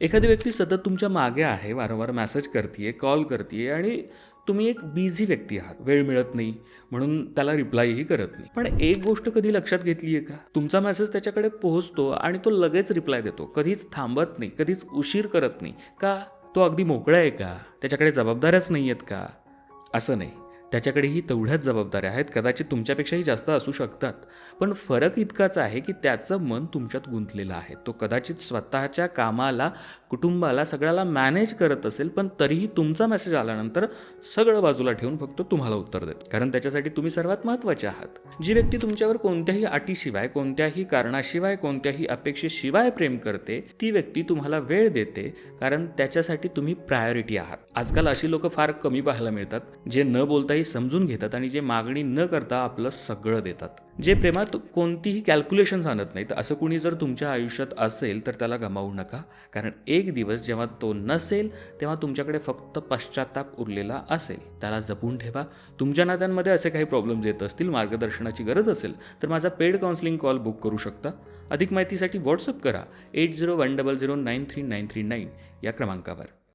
एखादी व्यक्ती सतत तुमच्या मागे आहे वारंवार मॅसेज करते कॉल करते आणि तुम्ही एक बिझी व्यक्ती आहात. वेळ मिळत नाही म्हणून त्याला रिप्लायही करत नाही. पण एक गोष्ट कधी लक्षात घेतली आहे का? तुमचा मेसेज त्याच्याकडे पोहोचतो आणि तो लगेच रिप्लाय देतो. कधीच थांबत नाही कधीच उशीर करत नाही. का? तो अगदी मोकळा आहे का? त्याच्याकडे जबाबदाऱ्याच नाही आहेत का? असं नाही. त्याच्याकडेही तेवढ्याच जबाबदाऱ्या आहेत. कदाचित तुमच्यापेक्षाही जास्त असू शकतात. पण फरक इतकाच आहे की त्याचं मन तुमच्यात गुंतलेलं आहे. तो कदाचित स्वतःच्या कामाला कुटुंबाला सगळ्याला मॅनेज करत असेल पण तरीही तुमचा मेसेज आल्यानंतर सगळं बाजूला ठेवून फक्त तुम्हाला उत्तर देत. कारण त्याच्यासाठी तुम्ही सर्वात महत्त्वाचे आहात. जी व्यक्ती तुमच्यावर कोणत्याही अटीशिवाय कोणत्याही कारणाशिवाय कोणत्याही अपेक्षेशिवाय प्रेम करते ती व्यक्ती तुम्हाला वेळ देते कारण त्याच्यासाठी तुम्ही प्रायोरिटी आहात. आजकाल अशी लोक फार कमी पाहायला मिळतात जे न बोलता बोलताही समजून घेतात आणि जे मागणी न करता आपलं सगळं देतात. जे प्रेमात कोणतीही कॅल्क्युलेशन आणत नाहीत. असं कुणी जर तुमच्या आयुष्यात असेल तर त्याला गमावू नका. कारण एक दिवस जेव्हा तो नसेल तेव्हा तुमच्याकडे फक्त पश्चाताप उरलेला असेल. त्याला जपून ठेवा. तुमच्या नात्यांमध्ये असे काही प्रॉब्लेम्स येत असतील मार्गदर्शनाची गरज असेल तर माझा पेड काउन्सिलिंग कॉल बुक करू शकता. अधिक माहितीसाठी व्हॉट्सअप करा. Eight zero one double zero nine three nine three nine या क्रमांकावर.